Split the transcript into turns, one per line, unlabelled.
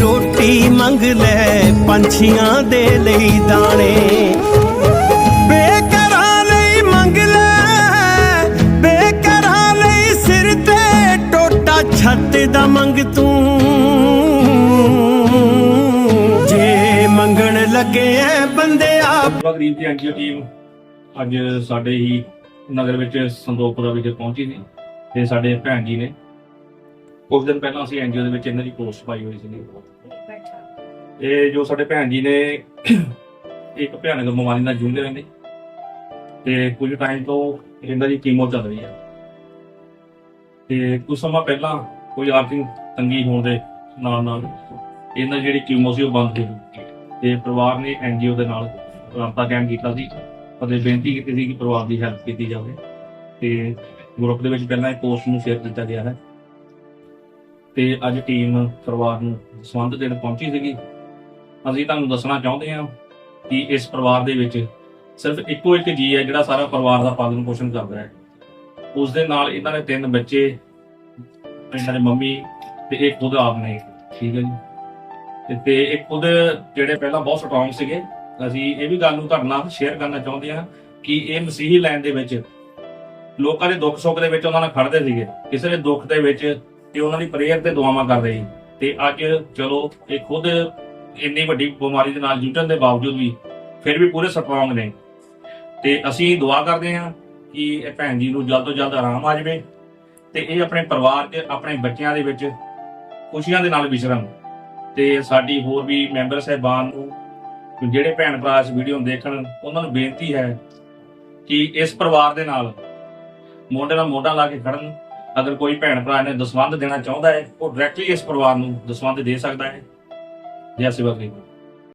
ਰੋਟੀ ਮੰਗ ਲੈ, ਪੰਛੀਆਂ ਦੇ ਲਈ ਦਾਣੇ। ਬੇਕਰਾਂ ਲਈ ਮੰਗ ਲੈ, ਬੇਕਰਾਂ ਲਈ ਸਿਰ ਤੇ ਟੋਟਾ ਛੱਤ ਦਾ ਮੰਗ ਤੂੰ। ਜੇ ਮੰਗਣ ਲੱਗੇ ਐ ਬੰਦਿਆ
ਗਰੀਬ ਦੀ ਐਨਜੀਓ ਟੀਮ ਅੱਜ ਸਾਡੇ ਹੀ ਨਗਰ ਵਿੱਚ ਸੰਦੋਖਪੁਰਾ ਵਿਖੇ ਪਹੁੰਚੀ ਸੀ ਤੇ ਸਾਡੇ ਭੈਣ ਜੀ ਨੇ ਕੁਝ ਦਿਨ ਪਹਿਲਾਂ ਅਸੀਂ ਐਨਜੀਓ ਦੇ ਵਿੱਚ ਇਹਨਾਂ ਦੀ ਪੋਸਟ ਪਾਈ ਹੋਈ ਸੀ ਇਹ ਜੋ ਸਾਡੇ ਭੈਣ ਜੀ ਨੇ ਇੱਕ ਭਿਆਨਕ ਬਿਮਾਰੀ ਨਾਲ ਜੂਝ ਰਹੇ ਨੇ ਤੇ ਕੁਝ ਟਾਈਮ ਤੋਂ ਇਹਨਾਂ ਦੀ ਕੀਮੋ ਚੱਲ ਰਹੀ ਹੈ ਤੇ ਕੁਝ ਸਮਾਂ ਪਹਿਲਾਂ ਕੋਈ ਆਰਥਿਕ ਤੰਗੀ ਹੋਣ ਦੇ ਨਾਲ ਨਾਲ ਇਹਨਾਂ ਜਿਹੜੀ ਕੀਮੋ ਸੀ ਉਹ ਬੰਦ ਹੋ ਗਈ। ਤੇ ਪਰਿਵਾਰ ਨੇ ਐਨਜੀਓ ਦੇ ਨਾਲ ਰਾਬਤਾ ਕਾਇਮ ਕੀਤਾ ਸੀ ਅਤੇ ਬੇਨਤੀ ਕੀਤੀ ਸੀ ਕਿ ਪਰਿਵਾਰ ਦੀ ਹੈਲਪ ਕੀਤੀ ਜਾਵੇ। ਤੇ ਗਰੁੱਪ ਦੇ ਵਿੱਚ ਪਹਿਲਾਂ ਇਹ ਪੋਸਟ ਨੂੰ ਸ਼ੇਅਰ ਕੀਤਾ ਗਿਆ ਹੈ। ਤੇ ਅੱਜ ਟੀਮ ਪਰਿਵਾਰ ਨੂੰ ਸੰਬੰਧ ਦੇਣ ਪਹੁੰਚੀ ਸੀਗੀ। ਅਸੀਂ ਤੁਹਾਨੂੰ ਦੱਸਣਾ ਚਾਹੁੰਦੇ ਹਾਂ ਕਿ ਇਸ ਪਰਿਵਾਰ ਦੇ ਵਿੱਚ ਸਿਰਫ ਇੱਕੋ ਇੱਕ ਜੀ ਹੈ ਜਿਹੜਾ ਸਾਰਾ ਪਰਿਵਾਰ ਦਾ ਪਾਲਣ ਪੋਸ਼ਣ ਕਰਦਾ ਹੈ। ਉਸ ਦੇ ਨਾਲ ਇਹਨਾਂ ਦੇ ਤਿੰਨ ਬੱਚੇ ਇਹਨਾਂ ਦੇ ਮੰਮੀ ਤੇ ਇੱਕ ਖੁਦ ਆਪ ਨੇ, ਠੀਕ ਹੈ ਜੀ। ਤੇ- ਤੇ ਇੱਕ ਖੁਦ ਜਿਹੜੇ ਪਹਿਲਾਂ ਬਹੁਤ ਸਟਰੋਂਗ ਸੀਗੇ, ਅਸੀਂ ਇਹ ਵੀ ਗੱਲ ਨੂੰ ਤੁਹਾਡੇ ਨਾਲ ਸ਼ੇਅਰ ਕਰਨਾ ਚਾਹੁੰਦੇ ਹਾਂ ਕਿ ਇਹ ਮਸੀਹੀ ਲਾਈਨ ਦੇ ਵਿੱਚ ਲੋਕਾਂ ਦੇ ਦੁੱਖ ਸੁੱਖ ਦੇ ਵਿੱਚ ਉਹਨਾਂ ਨਾਲ ਖੜਦੇ ਸੀਗੇ। ਕਿਸੇ ਦੇ ਦੁੱਖ ਦੇ ਵਿੱਚ ਤੇ ਉਹਨਾਂ ਦੀ ਪ੍ਰੇਅਰ ਤੇ ਦੁਆਵਾਂ ਕਰਦੇ ਸੀ। ਤੇ ਅੱਜ ਚਲੋ, ਇਹ ਖੁਦ ਇੰਨੀ ਵੱਡੀ ਬਿਮਾਰੀ ਦੇ ਨਾਲ ਜੂਝਣ ਦੇ ਬਾਵਜੂਦ ਵੀ ਫਿਰ ਵੀ ਪੂਰੇ ਸਟਰੋਂਗ ਨੇ। ਤੇ ਅਸੀਂ ਦੁਆ ਕਰਦੇ ਹਾਂ ਕਿ ਇਹ ਭੈਣ ਜੀ ਨੂੰ ਜਲਦ ਤੋਂ ਜਲਦ ਆਰਾਮ ਆ ਜਾਵੇ ਤੇ ਇਹ ਆਪਣੇ ਪਰਿਵਾਰ 'ਚ, ਆਪਣੇ ਬੱਚਿਆਂ ਦੇ ਵਿੱਚ ਖੁਸ਼ੀਆਂ ਦੇ ਨਾਲ ਵਿਚਰਨ। ਤੇ ਸਾਡੀ ਹੋਰ ਵੀ ਮੈਂਬਰ ਸਹਿਬਾਨ ਨੂੰ, ਜਿਹੜੇ ਭੈਣ ਭਰਾ ਇਸ ਵੀਡੀਓ ਨੂੰ ਦੇਖਣ, ਉਹਨਾਂ ਨੂੰ ਬੇਨਤੀ ਹੈ ਕਿ ਇਸ ਪਰਿਵਾਰ ਦੇ ਨਾਲ ਮੋਢੇ ਨਾਲ ਮੋਢਾ ਲਾ ਕੇ ਖੜਨ। ਅਗਰ ਕੋਈ ਭੈਣ ਭਰਾ ਨੇ ਦਸਵੰਧ ਦੇਣਾ ਚਾਹੁੰਦਾ ਹੈ, ਉਹ ਡਾਇਰੈਕਟਲੀ ਇਸ ਪਰਿਵਾਰ ਨੂੰ ਦਸਵੰਧ ਦੇ ਸਕਦਾ ਹੈ। ਜੈ ਸਿਵਾ ਜੀ।